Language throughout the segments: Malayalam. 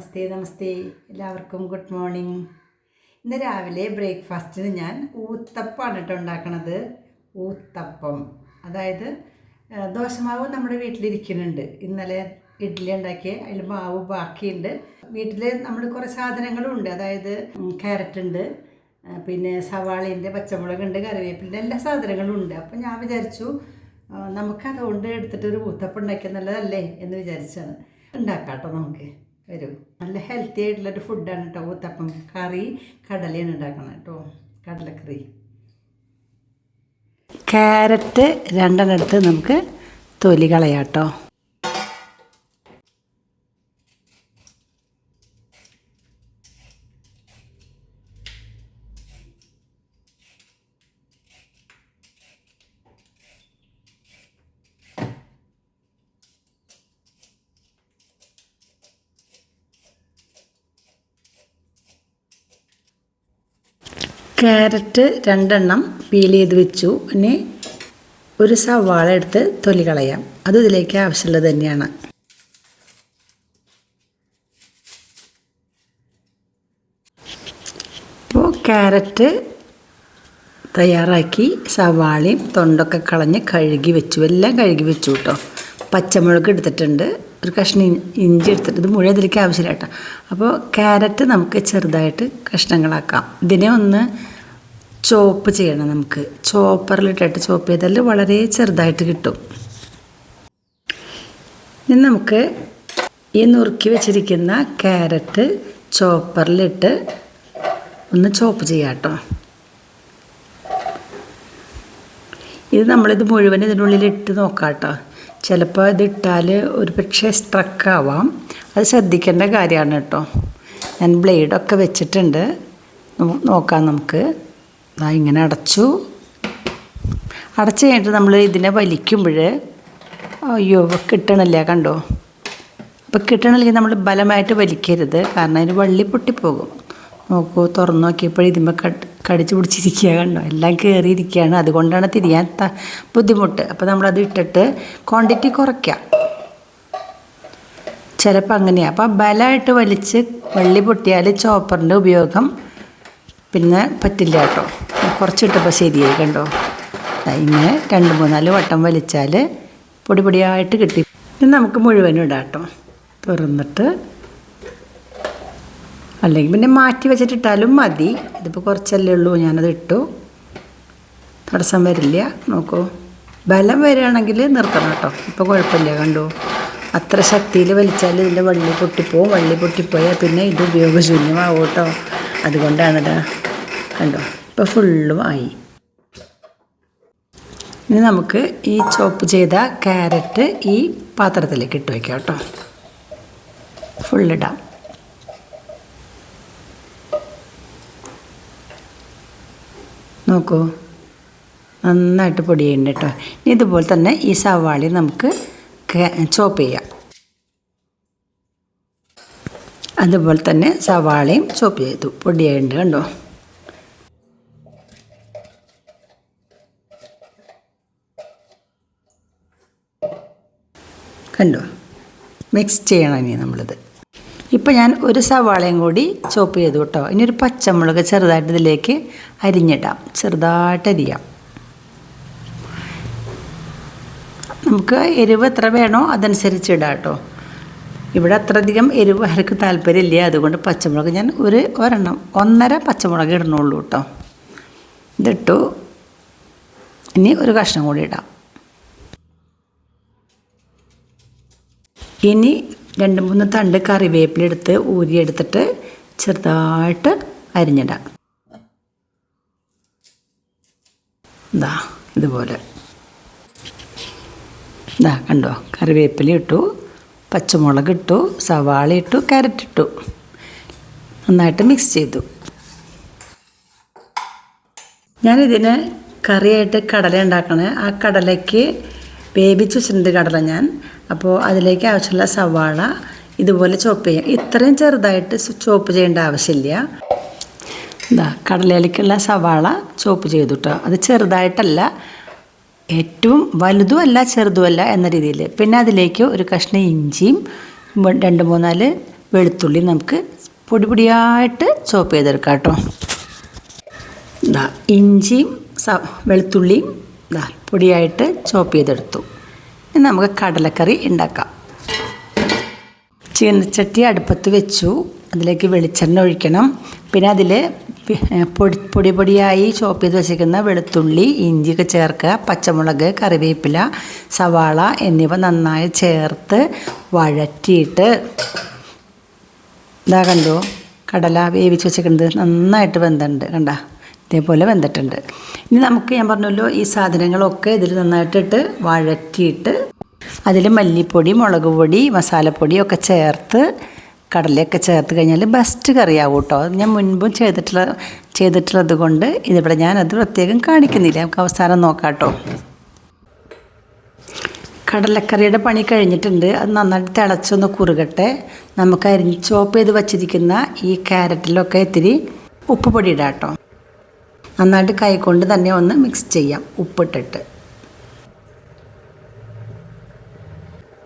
നമസ്തേ നമസ്തേ. എല്ലാവർക്കും ഗുഡ് മോർണിംഗ്. ഇന്ന് രാവിലെ ബ്രേക്ക്ഫാസ്റ്റിന് ഞാൻ ഊത്തപ്പമാണ് കേട്ടോ ഉണ്ടാക്കണത്. ഊത്തപ്പം. അതായത് ദോശമാവ് നമ്മുടെ വീട്ടിലിരിക്കുന്നുണ്ട്. ഇന്നലെ ഇഡ്ഡലി ഉണ്ടാക്കിയ അതിൽ മാവ് ബാക്കിയുണ്ട്. വീട്ടിൽ നമ്മൾ കുറേ സാധനങ്ങളും ഉണ്ട് അതായത് ക്യാരറ്റ് ഉണ്ട് പിന്നെ സവാളയുണ്ട് പച്ചമുളകുണ്ട് കറിവേപ്പിന്റെ എല്ലാ സാധനങ്ങളും ഉണ്ട്. അപ്പോൾ ഞാൻ വിചാരിച്ചു നമുക്കതുകൊണ്ട് എടുത്തിട്ട് ഒരു ഊത്തപ്പം ഉണ്ടാക്കിയ നല്ലതല്ലേ എന്ന് വിചാരിച്ചാണ് ഉണ്ടാക്കാം കേട്ടോ നമുക്ക്. വരൂ. നല്ല ഹെൽത്തി ആയിട്ടുള്ളൊരു ഫുഡാണ് കേട്ടോ ഊത്തപ്പം. കറി കടലയാണ് ഉണ്ടാക്കണം കേട്ടോ കടലക്കറി. ക്യാരറ്റ് രണ്ടെണ്ണം എടുത്ത് നമുക്ക് തൊലി കളയാം കേട്ടോ ക്യാരറ്റ് രണ്ടെണ്ണം പീൽ ചെയ്ത് വെച്ചു. പിന്നെ ഒരു സവാള എടുത്ത് തൊലി കളയാം. അത് ഇതിലേക്ക് ആവശ്യമുള്ളത് തന്നെയാണ്. അപ്പോൾ ക്യാരറ്റ് തയ്യാറാക്കി സവാളയും തൊണ്ടൊക്കെ കളഞ്ഞ് കഴുകി വെച്ചു. എല്ലാം കഴുകി വെച്ചു കേട്ടോ പച്ചമുളക് എടുത്തിട്ടുണ്ട്. ഒരു കഷ്ണം ഇഞ്ചി എടുത്തിട്ട് ഇത് മുഴുവൻ ഇതിലേക്ക് ആവശ്യമില്ല കേട്ടോ. അപ്പോൾ ക്യാരറ്റ് നമുക്ക് ചെറുതായിട്ട് കഷ്ണങ്ങളാക്കാം. ഇതിനെ ഒന്ന് ചോപ്പ് ചെയ്യണം നമുക്ക്. ചോപ്പറിലിട്ടിട്ട് ചോപ്പ് ചെയ്താൽ വളരെ ചെറുതായിട്ട് കിട്ടും. ഇനി നമുക്ക് ഈ നുറുക്കി വെച്ചിരിക്കുന്ന ക്യാരറ്റ് ചോപ്പറിലിട്ട് ഒന്ന് ചോപ്പ് ചെയ്യാം കേട്ടോ. ഇത് നമ്മളിത് മുഴുവൻ ഇതിനുള്ളിൽ ഇട്ട് നോക്കാം കേട്ടോ. ചിലപ്പോൾ ഇത് ഇട്ടാൽ ഒരു പക്ഷേ സ്ട്രക്കാവാം അത് ശ്രദ്ധിക്കേണ്ട കാര്യമാണ് കേട്ടോ. ഞാൻ ബ്ലേഡൊക്കെ വെച്ചിട്ടുണ്ട്. നോക്കാം നമുക്ക്. ആ ഇങ്ങനെ അടച്ചു. അടച്ചു കഴിഞ്ഞിട്ട് നമ്മൾ ഇതിനെ വലിക്കുമ്പോൾ അയ്യോ കിട്ടണില്ല കണ്ടോ? അപ്പോൾ കിട്ടണില്ലെങ്കിൽ നമ്മൾ ബലമായിട്ട് വലിക്കരുത്. കാരണം അതിന് വള്ളി പൊട്ടിപ്പോകും. നോക്കൂ തുറന്നു നോക്കിയപ്പോൾ ഇതിമ്മ കടിച്ചു പിടിച്ചിരിക്കുക കണ്ടോ? എല്ലാം കയറിയിരിക്കുകയാണ് അതുകൊണ്ടാണ് തിരിയാൻ ബുദ്ധിമുട്ട്. അപ്പോൾ നമ്മളത് ഇട്ടിട്ട് ക്വാണ്ടിറ്റി കുറയ്ക്കാം ചിലപ്പോൾ അങ്ങനെയാണ് അപ്പോൾ ബലമായിട്ട് വലിച്ച് വള്ളി പൊട്ടിയാൽ ചോപ്പറിന്റെ ഉപയോഗം പിന്നെ പറ്റില്ല കേട്ടോ. കുറച്ചിട്ടപ്പോൾ ശരിയായി കണ്ടോ? ഇങ്ങനെ രണ്ട് മൂന്നാൽ വട്ടം വലിച്ചാൽ പൊടിപൊടിയായിട്ട് കിട്ടി. ഇനി നമുക്ക് മുഴുവനും ഇടാം കേട്ടോ. തുറന്നിട്ട് അല്ലെങ്കിൽ പിന്നെ മാറ്റി വെച്ചിട്ടിട്ടാലും മതി. ഇതിപ്പോൾ കുറച്ചല്ലേ ഉള്ളൂ ഞാനത് ഇട്ടു. തടസ്സം വരില്ല. നോക്കൂ. ബലം വരികയാണെങ്കിൽ നിർത്തണം കേട്ടോ. ഇപ്പോൾ കുഴപ്പമില്ല കണ്ടു? അത്ര ശക്തിയിൽ വലിച്ചാൽ ഇതിന്റെ വള്ളി പൊട്ടിപ്പോവും. വള്ളി പൊട്ടിപ്പോയാൽ പിന്നെ ഇത് ഉപയോഗശൂന്യമാവും കേട്ടോ. അതുകൊണ്ടാണ് കണ്ടോ? ഇപ്പോൾ ഫുള്ളും ആയി. ഇനി നമുക്ക് ഈ ചോപ്പ് ചെയ്ത ക്യാരറ്റ് ഈ പാത്രത്തിലേക്ക് ഇട്ട് വയ്ക്കാം കേട്ടോ. ഫുള്ളിടാം നോക്കൂ. നന്നായിട്ട് പൊടിയുണ്ട് കേട്ടോ ഇനി ഇതുപോലെ തന്നെ ഈ സവാളി നമുക്ക് ചോപ്പ് ചെയ്യാം. അതുപോലെ തന്നെ സവാളയും ചോപ്പ് ചെയ്തു. പൊടിയുണ്ട് കണ്ടോ? കണ്ടോ? മിക്സ് ചെയ്യണം ഇനി നമ്മളിത്. ഇപ്പം ഞാൻ ഒരു സവാളയും കൂടി ചോപ്പ് ചെയ്തു കേട്ടോ. ഇനി ഒരു പച്ചമുളക് ചെറുതായിട്ട് ഇതിലേക്ക് അരിഞ്ഞിടാം. ചെറുതായിട്ട് അരിയാം. നമുക്ക് എരിവ് എത്ര വേണോ അതനുസരിച്ച് ഇടാം കേട്ടോ. ഇവിടെ അത്രയധികം എരിവ് ആർക്ക് താല്പര്യമില്ല. അതുകൊണ്ട് പച്ചമുളക് ഞാൻ ഒരു ഒരെണ്ണം ഒന്നര പച്ചമുളക് ഇടണുള്ളൂ കേട്ടോ. ഇതിട്ടു. ഇനി ഒരു കഷ്ണം കൂടി ഇടാം. ഇനി രണ്ട് മൂന്ന് തണ്ട് കറിവേപ്പില കറിവേപ്പിലെടുത്ത് ഊരിയെടുത്തിട്ട് ചെറുതായിട്ട് അരിഞ്ഞിടാം. ഇതാ ഇതുപോലെ. ഇതാ കണ്ടോ? കറിവേപ്പില ഇട്ടു പച്ചമുളക് ഇട്ടു സവാള ഇട്ടു ക്യാരറ്റ് ഇട്ടു. നന്നായിട്ട് മിക്സ് ചെയ്തു. ഞാനിതിന് കറിയായിട്ട് കടല ഉണ്ടാക്കണേ. ആ കടലയ്ക്ക് വേവിച്ച് വെച്ചിട്ടുണ്ട് കടല ഞാൻ. അപ്പോൾ അതിലേക്ക് ആവശ്യമുള്ള സവാള ഇതുപോലെ ചോപ്പ് ചെയ്യാം. ഇത്രയും ചെറുതായിട്ട് ചോപ്പ് ചെയ്യേണ്ട ആവശ്യമില്ല. എന്താ കടലയിലേക്കുള്ള സവാള ചോപ്പ് ചെയ്തു കേട്ടോ അത് ചെറുതായിട്ടല്ല ഏറ്റവും വലുതുമല്ല ചെറുതുമല്ല എന്ന രീതിയിൽ. പിന്നെ അതിലേക്ക് ഒരു കഷ്ണം ഇഞ്ചിയും രണ്ട് മൂന്നാൽ വെളുത്തുള്ളി നമുക്ക് പൊടി പൊടിയായിട്ട് ചോപ്പ് ചെയ്തെടുക്കാം കേട്ടോ ഇഞ്ചിയും വെളുത്തുള്ളിയും ഇതാ പൊടിയായിട്ട് ചോപ്പ് ചെയ്തെടുത്തു. ഇനി നമുക്ക് കടലക്കറി ഉണ്ടാക്കാം. ചീനച്ചട്ടി അടുപ്പത്ത് വെച്ചു. അതിലേക്ക് വെളിച്ചെണ്ണ ഒഴിക്കണം. പിന്നെ അതിൽ പൊടി പൊടി പൊടിയായി ചോപ്പ് ചെയ്ത് വെച്ചിരിക്കുന്ന വെളുത്തുള്ളി ഇഞ്ചിയൊക്കെ ചേർക്കുക പച്ചമുളക് കറിവേപ്പില സവാള എന്നിവ നന്നായി ചേർത്ത് വഴറ്റിയിട്ട് ഇതാ കണ്ടോ കടല വേവിച്ച് വെച്ചിട്ടുണ്ട് നന്നായിട്ട് വെന്തുണ്ട്. കണ്ട? ഇതേപോലെ വെന്തിട്ടുണ്ട് ഇനി നമുക്ക് ഞാൻ പറഞ്ഞല്ലോ ഈ സാധനങ്ങളൊക്കെ ഇതിൽ നന്നായിട്ടിട്ട് വഴറ്റിയിട്ട് അതിൽ മല്ലിപ്പൊടി മുളക് പൊടി മസാലപ്പൊടി ഒക്കെ ചേർത്ത് കടലയൊക്കെ ചേർത്ത് കഴിഞ്ഞാൽ ബെസ്റ്റ് കറിയാവും കേട്ടോ. അത് ഞാൻ മുൻപും ചെയ്തിട്ടുള്ള ചെയ്തിട്ടുള്ളത് കൊണ്ട് ഇതിവിടെ ഞാനത് പ്രത്യേകം കാണിക്കുന്നില്ല. നമുക്ക് അവസാനം നോക്കാം കേട്ടോ. കടലക്കറിയുടെ പണി കഴിഞ്ഞിട്ടുണ്ട്. അത് നന്നായിട്ട് തിളച്ചൊന്ന് കുറുകട്ടെ. നമുക്ക് അരിഞ്ഞ് ചോപ്പ് ചെയ്ത് വച്ചിരിക്കുന്ന ഈ ക്യാരറ്റിലൊക്കെ ഇത്തിരി ഉപ്പ് പൊടി ഇടാം കേട്ടോ. നന്നായിട്ട് കൈകൊണ്ട് തന്നെ ഒന്ന് മിക്സ് ചെയ്യാം. ഉപ്പിട്ടിട്ട്.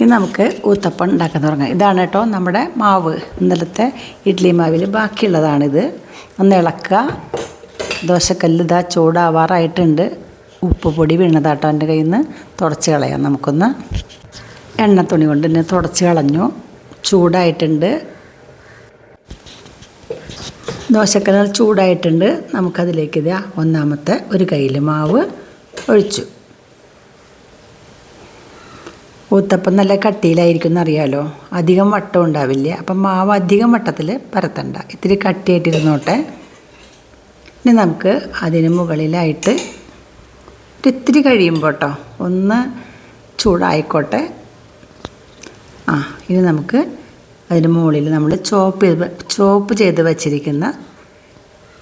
ഇനി നമുക്ക് ഊത്തപ്പം ഉണ്ടാക്കാൻ തുടങ്ങാം. ഇതാണ് കേട്ടോ നമ്മുടെ മാവ്. ഇന്നലത്തെ ഇഡ്ഡലി മാവിൽ ബാക്കിയുള്ളതാണിത്. ഒന്ന് ഇളക്കുക. ദോശക്കല്ല് ഇതാ ചൂടാവാറായിട്ടുണ്ട്. ഉപ്പ് പൊടി വീണതാട്ടോ എന്റെ കയ്യിൽ നിന്ന് തുടച്ച് കളയാം നമുക്കൊന്ന്. എണ്ണ തുണി കൊണ്ട് തന്നെ തുടച്ച് കളഞ്ഞു. ചൂടായിട്ടുണ്ട്. ദോശക്കല്ല് ചൂടായിട്ടുണ്ട്. നമുക്കതിലേക്ക് ഇതാ ഒന്നാമത്തെ ഒരു കയ്യിൽ മാവ് ഒഴിച്ചു. ഊത്തപ്പം നല്ല കട്ടിയിലായിരിക്കും എന്നറിയാലോ. അധികം വട്ടം ഉണ്ടാവില്ല. അപ്പം മാവ് അധികം വട്ടത്തിൽ പരത്തണ്ട. ഇത്തിരി കട്ടിയായിട്ടിരുന്നോട്ടെ. ഇനി നമുക്ക് അതിന് മുകളിലായിട്ട് ഒരിത്തിരി കഴിയുമ്പോൾ കേട്ടോ ഒന്ന് ചൂടായിക്കോട്ടെ. ആ ഇനി നമുക്ക് അതിന് മുകളിൽ നമ്മൾ ചോപ്പ് ചെയ്ത് ചോപ്പ് ചെയ്ത് വച്ചിരിക്കുന്ന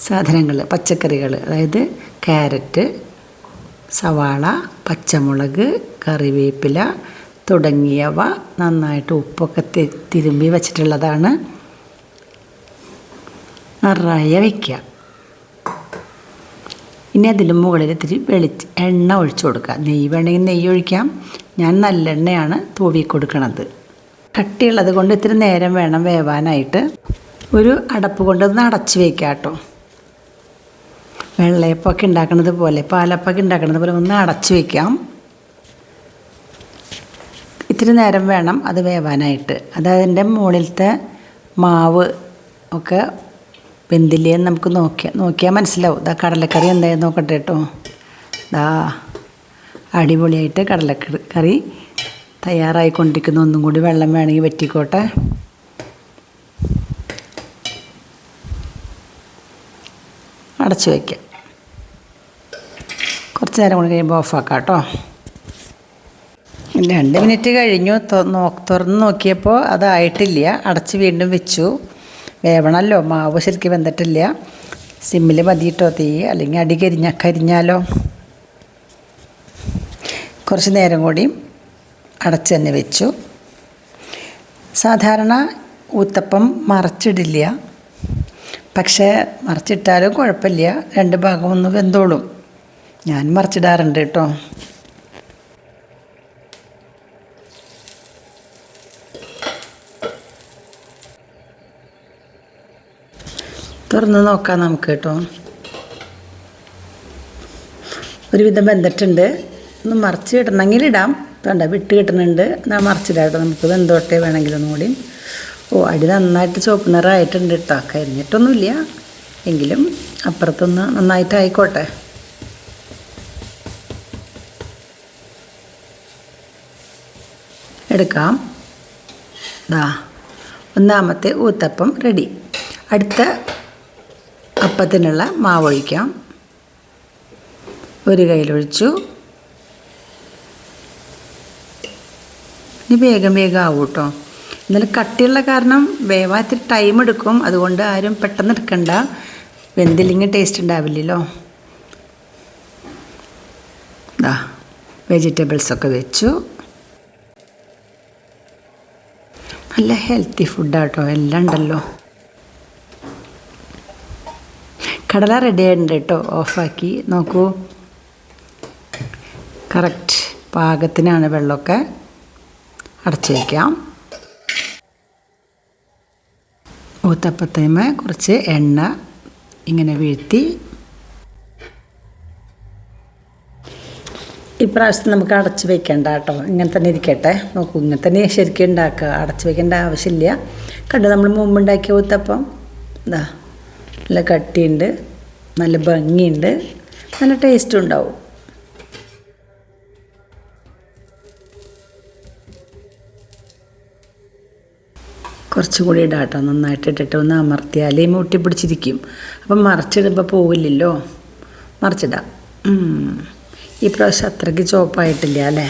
സാധനങ്ങൾ പച്ചക്കറികൾ. അതായത് ക്യാരറ്റ് സവാള പച്ചമുളക് കറിവേപ്പില തുടങ്ങിയവ നന്നായിട്ട് ഉപ്പൊക്കെ തിരുമ്പി വച്ചിട്ടുള്ളതാണ്. നിറയെ വയ്ക്കുക ഇനി അതിന് മുകളിൽ ഇത്തിരി വെളി എണ്ണ ഒഴിച്ചു കൊടുക്കുക. നെയ്യ് വേണമെങ്കിൽ നെയ്യ് ഒഴിക്കാം. ഞാൻ നല്ലെണ്ണയാണ് തൂവി കൊടുക്കണത്. കട്ടിയുള്ളത് കൊണ്ട് ഇത്തിരി നേരം വേണം വേവാനായിട്ട്. ഒരു അടപ്പ് കൊണ്ട് ഒന്ന് അടച്ച് വയ്ക്കുക കേട്ടോ വെള്ളയപ്പൊക്കെ ഉണ്ടാക്കുന്നത് പോലെ പാലപ്പൊക്കെ ഉണ്ടാക്കുന്നത് പോലെ ഒന്ന് അടച്ച് വയ്ക്കാം ഇത്തിരി നേരം വേണം അത് വേവാനായിട്ട്. അത് അതിന്റെ മുകളിലത്തെ മാവ് ഒക്കെ വെന്തില്ലേന്ന് നമുക്ക് നോക്കിയാൽ നോക്കിയാൽ മനസ്സിലാവും. ഇതാ കടലക്കറി എന്തായാലും നോക്കട്ടെ കേട്ടോ ദാ അടിപൊളിയായിട്ട് കടലക്കറി കറി തയ്യാറായിക്കൊണ്ടിരിക്കുന്നു. ഒന്നും കൂടി വെള്ളം വേണമെങ്കിൽ വെറ്റിക്കോട്ടെ. അടച്ചു വയ്ക്കാം. കുറച്ച് നേരം കൂടി കഴിയുമ്പോൾ ഓഫാക്കാം കേട്ടോ രണ്ട് മിനിറ്റ് കഴിഞ്ഞു. തുറന്ന് നോക്കിയപ്പോൾ അതായിട്ടില്ല. അടച്ച് വീണ്ടും വെച്ചു. വേവണമല്ലോ. മാവ് ശരിക്കും വെന്തിട്ടില്ല. സിമ്മിൽ മതിയിട്ടോ തീ? അല്ലെങ്കിൽ അടി കരിഞ്ഞ കരിഞ്ഞാലോ? കുറച്ച് നേരം കൂടി അടച്ച് തന്നെ വെച്ചു. സാധാരണ ഊത്തപ്പം മറച്ചിടില്ല. പക്ഷേ മറച്ചിട്ടാലും കുഴപ്പമില്ല. രണ്ട് ഭാഗം ഒന്ന് വെന്തോളും. ഞാൻ മറച്ചിടാറുണ്ട് കേട്ടോ. തുറന്ന് നോക്കാം നമുക്ക് കേട്ടോ. ഒരുവിധം ബന്ധിട്ടുണ്ട് ഒന്ന് മറിച്ച് ഇടണമെങ്കിൽ ഇടാം. വേണ്ട വിട്ട് കിട്ടുന്നുണ്ട്. എന്നാൽ മറിച്ചിടാം കേട്ടോ നമുക്ക് വെന്തോട്ടെ വേണമെങ്കിൽ ഒന്നും കൂടി ഓ അടി നന്നായിട്ട് ചുവപ്പ് നിറമായിട്ടുണ്ട് കേട്ടോ. കരിഞ്ഞിട്ടൊന്നുമില്ല എങ്കിലും അപ്പുറത്തൊന്ന് നന്നായിട്ട് ആയിക്കോട്ടെ എടുക്കാം. ദാ ഒന്നാമത്തെ ഊത്തപ്പം റെഡി. അടുത്ത അപ്പത്തിനുള്ള മാവൊഴിക്കാം ഒരു കയ്യിലൊഴിച്ചു. ഇനി വേഗം വേഗം ആവും കേട്ടോ എന്നാലും കട്ടിയുള്ള കാരണം വേവാൻ ഇത്തിരി ടൈം എടുക്കും. അതുകൊണ്ട് ആരും പെട്ടെന്ന് എടുക്കണ്ട. വെന്തില്ലെങ്കിൽ ടേസ്റ്റ് ഉണ്ടാവില്ലല്ലോ. ദാ വെജിറ്റബിൾസൊക്കെ വെച്ചു. നല്ല ഹെൽത്തി ഫുഡാട്ടോ എല്ലാം ഉണ്ടല്ലോ. കടല റെഡി ആയിട്ടുണ്ട് കേട്ടോ ഓഫാക്കി നോക്കൂ. കറക്റ്റ് പാകത്തിനാണ് വെള്ളമൊക്കെ. അടച്ചു വയ്ക്കാം ഊത്തപ്പത്തേമ കുറച്ച് എണ്ണ ഇങ്ങനെ വീഴ്ത്തി. ഇപ്രാവശ്യം നമുക്ക് അടച്ചു വെക്കണ്ട കേട്ടോ. ഇങ്ങനെ തന്നെ ഇരിക്കട്ടെ. നോക്കൂ ഇങ്ങനെ തന്നെ ശരിക്കും ഉണ്ടാക്കുക. അടച്ചു വെക്കേണ്ട ആവശ്യമില്ല. കണ്ടു നമ്മൾ മുമ്പ് ഉണ്ടാക്കിയ ഊത്തപ്പം? ഇതാ നല്ല കട്ടിയുണ്ട് നല്ല ഭംഗിയുണ്ട് നല്ല ടേസ്റ്റും ഉണ്ടാവും. കുറച്ചും കൂടി ഇടാം കേട്ടോ നന്നായിട്ട് ഇട്ടിട്ട് ഒന്ന് അമർത്തിയാൽ മുട്ടി പിടിച്ചിരിക്കും. അപ്പം മറിച്ചിടുമ്പോൾ പോവില്ലല്ലോ? മറിച്ചിടാം. ഈ പ്രാവശ്യം അത്രയ്ക്ക് ചോപ്പായിട്ടില്ല അല്ലേ?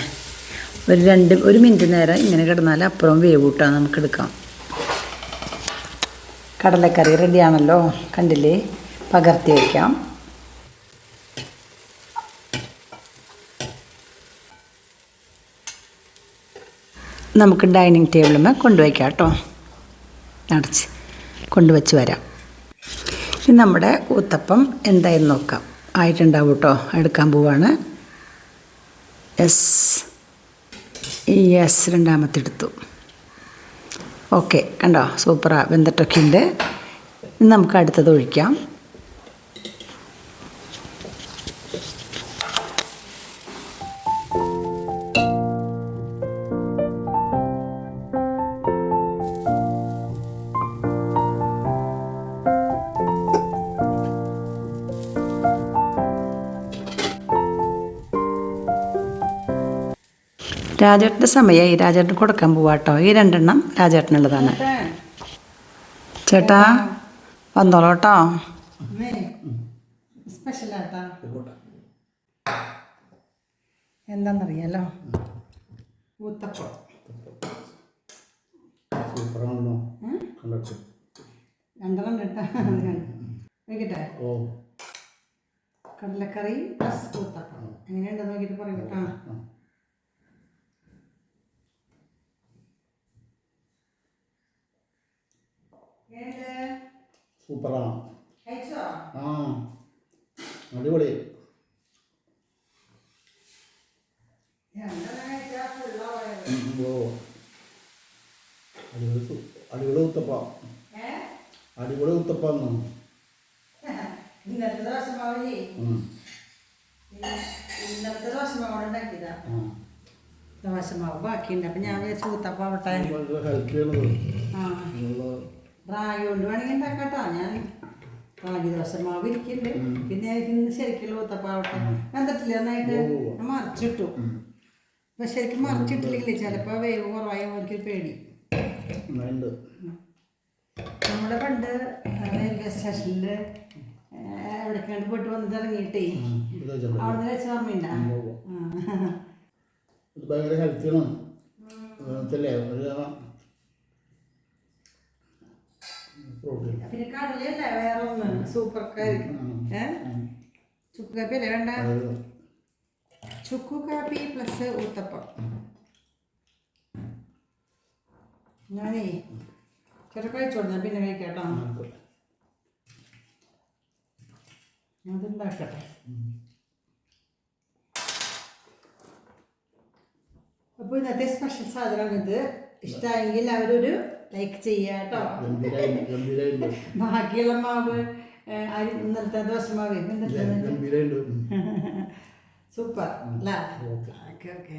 ഒരു രണ്ട് ഒരു മിനിറ്റ് നേരം ഇങ്ങനെ കിടന്നാൽ അപ്പുറം വേവ് കൂട്ടാൻ നമുക്ക് എടുക്കാം. കടലക്കറി റെഡിയാണല്ലോ? കണ്ടില്ലേ? പകർത്തി വയ്ക്കാം. നമുക്ക് ഡൈനിങ് ടേബിളിൽ കൊണ്ടുവയ്ക്കാം കേട്ടോ. അടച്ച് കൊണ്ടുവച്ച് വരാം. ഇനി നമ്മുടെ ഊത്തപ്പം എന്തായെന്ന് നോക്കാം. ആയിട്ടുണ്ടാവും കേട്ടോ. എടുക്കാൻ പോവാണ്. എസ് എസ് രണ്ടാമത്തെ എടുത്തു. ഓക്കെ. കണ്ടോ? സൂപ്പറാണ് വെന്തട്ടൊക്കെ ഉണ്ട്. ഇനി നമുക്ക് അടുത്തത് ഒഴിക്കാം. രാജേട്ടന്റെ സമയമായി രാജേട്ടൻ കൊടുക്കാൻ പോവാട്ടോ ഈ രണ്ടെണ്ണം രാജേട്ടനുള്ളതാണ്. ചേട്ടാ വന്നോളൂ കേട്ടോ സ്പെഷ്യലാട്ടാ. എന്താണെന്നറിയാലോ ഊത്തപ്പം. സൂപ്പറാണല്ലോ. കണ്ടോ? രണ്ടെണ്ണം കേട്ടാ നോക്കിട്ടെ. ഓ. കടലക്കറി പ്ലസ് ഊത്തപ്പം. എങ്ങനെയുണ്ടെന്ന് നോക്കിയിട്ട് പറയും കേട്ടോ. സൂപ്പറാണ് ആ അടിപൊളി. ഓ. അടിപൊളി അടിപൊളി ഉത്തപ്പ. അടിപൊളി ഉത്തപ്പാന്ന് ഇന്നത്തെ ദിവസം. ഇന്നത്തെ ദോശമാവ് ഉണ്ടാക്കിയതാ. ദോശമാവ് ബാക്കിയുണ്ട്. അപ്പം ഞാൻ വിചാരിച്ചു ഉത്തപ്പ ആവട്ടെ ആ. റാഗി കൊണ്ട് വേണമെങ്കിൽ ഉണ്ടാക്കാട്ടോ ഞാൻ റാഗി ദോശമാവ് ഇരിക്കുന്നുണ്ട് പിന്നെ ഇന്ന് ശരിക്കുള്ള ഊത്തപ്പാവട്ടെ വെന്തിട്ടില്ല നന്നായിട്ട്? മറിച്ചിട്ടു. അപ്പൊ ശരിക്കും മറിച്ചിട്ടില്ലെങ്കിൽ ചിലപ്പോൾ വേവ് കുറവായ നോക്കി പേടി. നമ്മുടെ പണ്ട് റെയിൽവേ സ്റ്റേഷനിൽ എവിടേക്കാണ്ട് പോയിട്ട് വന്നിട്ട് ഇറങ്ങിയിട്ടേ. അവിടെ വെച്ച ഓർമ്മയുണ്ടാ ഭയങ്കര ഹെൽത്തിയാണ് ഒരു പിന്നെ കടലയല്ലേ? വേറെ ഒന്ന് സൂപ്പർ ഏ? ചുക്ക് കാപ്പി അല്ലേ വേണ്ട? ചുക്കു കാപ്പി പ്ലസ് ഊത്തപ്പം ഞാനേ ചേട്ടാ കഴിച്ചോളൂ ഞാൻ പിന്നെ കഴിക്കാട്ടോ. അതുണ്ടാക്കട്ടെ. അപ്പോൾ ഇന്നത്തെ സ്പെഷ്യൽ സാധനമാണിത് ഇഷ്ടമായെങ്കിൽ അവരൊരു ലൈക്ക് ചെയ്യുക കേട്ടോ ബാക്കിയുള്ള മാവ് അരി ഇന്നലത്തെ ദോശമാവ് ഇന്നലത്തെ സൂപ്പർ. അല്ലേ ഓക്കെ ഓക്കെ.